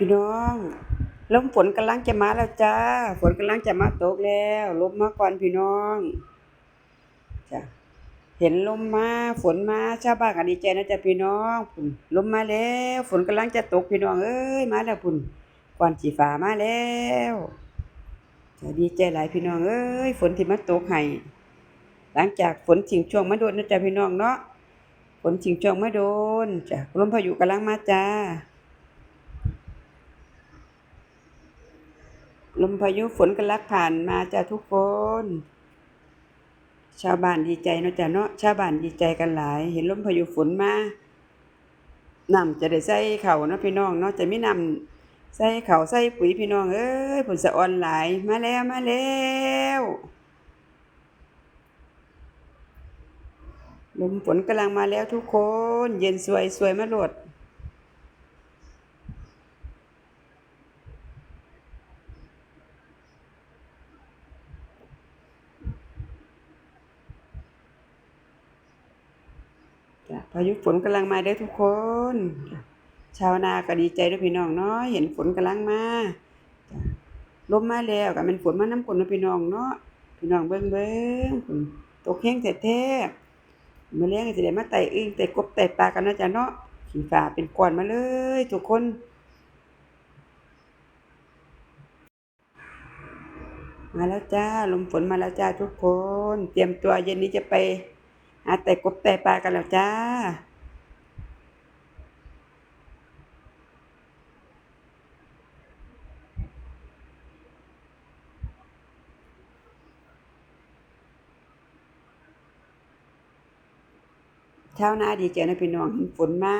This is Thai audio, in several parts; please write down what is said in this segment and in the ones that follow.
พี่น้องลมฝนกำลังจะมาแล้วจ้า ฝนกำลังจะมาตกแล้วลมมาก่อนพี่น้องจ้ะเห็นลมมา ฝนมาชาวบ้านก็ดีใจนะจ๊ะพี่น้องพุ่นลมมาแล้ว ฝนกำลังจะตกพี่น้องเอ้ยมาแล้วพุ่นก่อนสีฟ้ามาแล้วจะดีใจหลายพี่น้องเอ้ยฝนที่มาตกให้หลังจากฝนทิ้งช่วงมาโดนนะจ๊ะพี่น้องเนาะฝนทิ้งช่วงมาโดนจ้ะลมพายุกำลังมาจ้า ลมพายุฝนกำลังผ่านมาจ้ะทุกคน ชาวบ้านดีใจเนาะจ้ะเนาะชาวบ้านดีใจกันหลาย เห็นลมพายุฝนมาน้ำจะได้ใส่เขาเนาะพี่น้องเนาะจะมีน้ำใส่เขาใส่ปุ๋ยพี่น้องเอ้ยผลสะออนหลายมาแล้วมาแล้วลมฝนกำลังมาแล้วทุกคน เย็นสวยสวยมาโลด พายุฝนกำลังมาเด้ทุกคน ชาวนาก็ดีใจด้วยพี่น้องเนาะเห็นฝนกำลังมาลมมาแล้วก็แมันฝนมาน้ำฝนเนาพี่น้องเนาะพี่น้องเบิ่งเบิ่งฝนตกแห้งแท้ๆมื้อแลงก็สิได้มาไต่อึ่งไต่กบไต่ปลากันนะจ้ะเนาะขี้ฟ้าเป็นก้อนมาเลยทุกคนมาแล้วจ้าลมฝนมาแล้วจ้าทุกคน เตรียมตัวเย็นนี้จะไป หาแต่กบแต่ปลากันแล้วจ้าเช้าหน้าดีใจนะพี่น้องเห็นฝนมา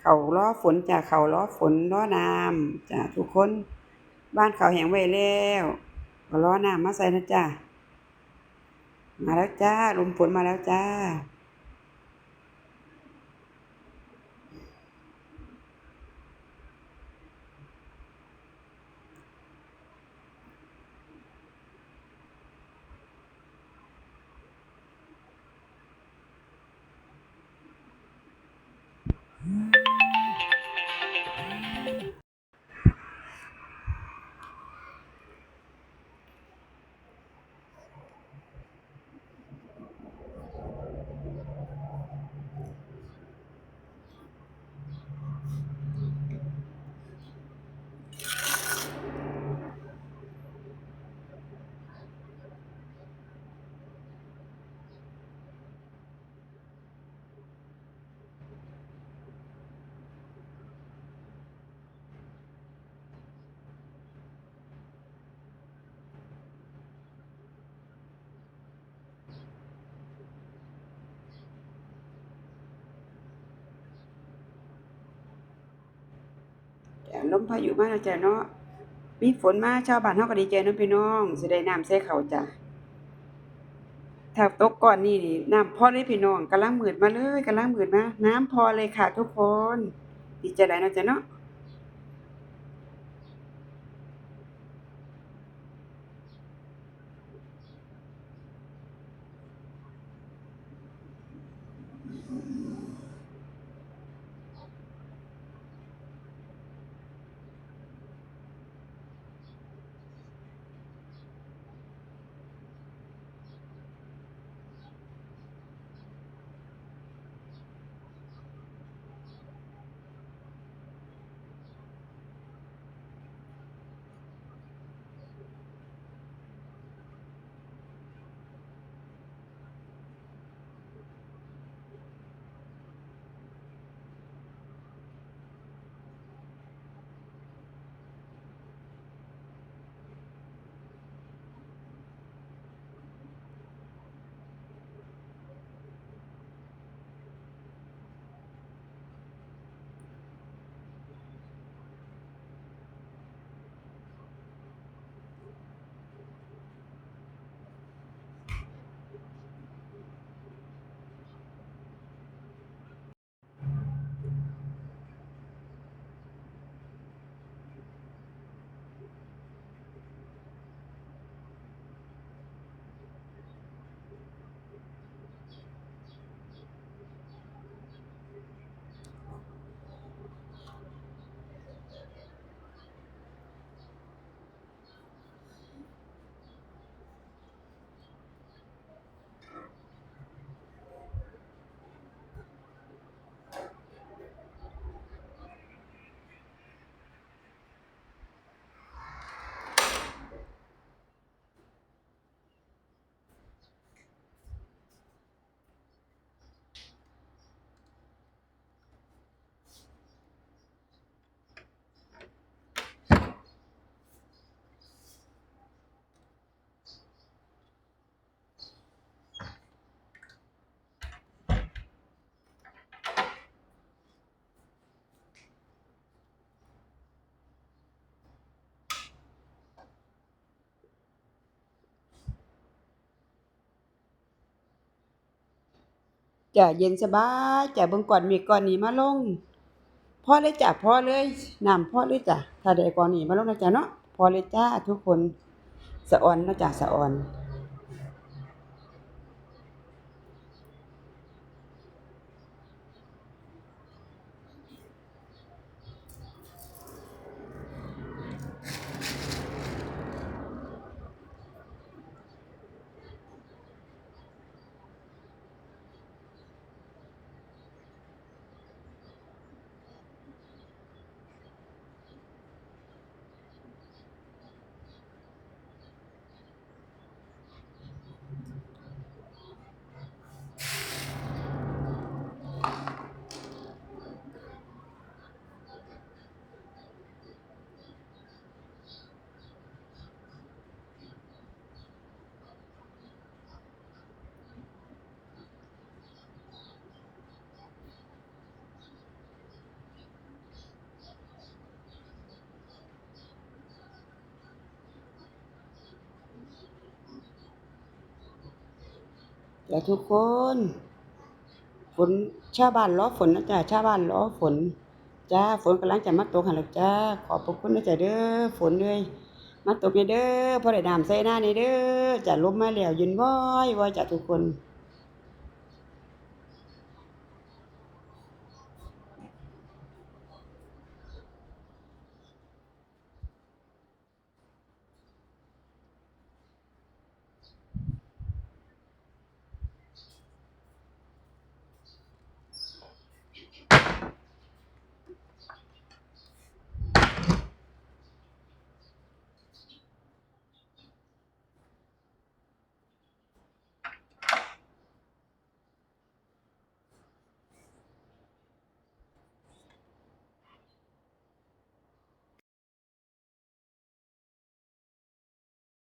เขาล้อฝนจ้ะเขาล้อฝนล้อน้ำจ้ะทุกคน บ้านเขาแห้งไว้แล้วก็ล้อน้ำมาใส่นะจ้ะ มาแล้วจ้าลมฝนมาแล้วจ้า จ้ะ ลมพายุมาแล้วจ้ะเนาะมีฝนมาชาวบ้านเฮาก็ดีใจเนาะพี่น้องสิได้น้ำใส่เขาจ้ะถ้าตกก่อนนี่นี่น้ำพอเลยพี่น้องกำลังมืดมาเลยกำลังมืดมา น้ำพอเลยค่ะทุกคน ดีใจหลายเนาะจ้ะเนาะ จะเย็นสบายจะเบิ่งก่อนมีก่อนนี้มาลงพ่อเลยจ้ะพ่อเลยน้ำพ่อเลยจ้ะถ้าได้ก่อนนี้มาลงนะจ้ะเนาะพ่อเลยจ้าทุกคนสะออนนะจ้ะสะออน แต่ทุกคนฝนชาวบ้านรอฝนนะจ๊ะชาวบ้านรอฝนจ้าฝนกำลังจะมาตกหันหลังจ้าขอบพระคุณนะจ๊ะเด้อฝนเลยมาตกนี่เด้อพอได้ดามใส่หน้านี่เด้อจะลมมาแล้วยืนว้อยว้อยจ้ะทุกคน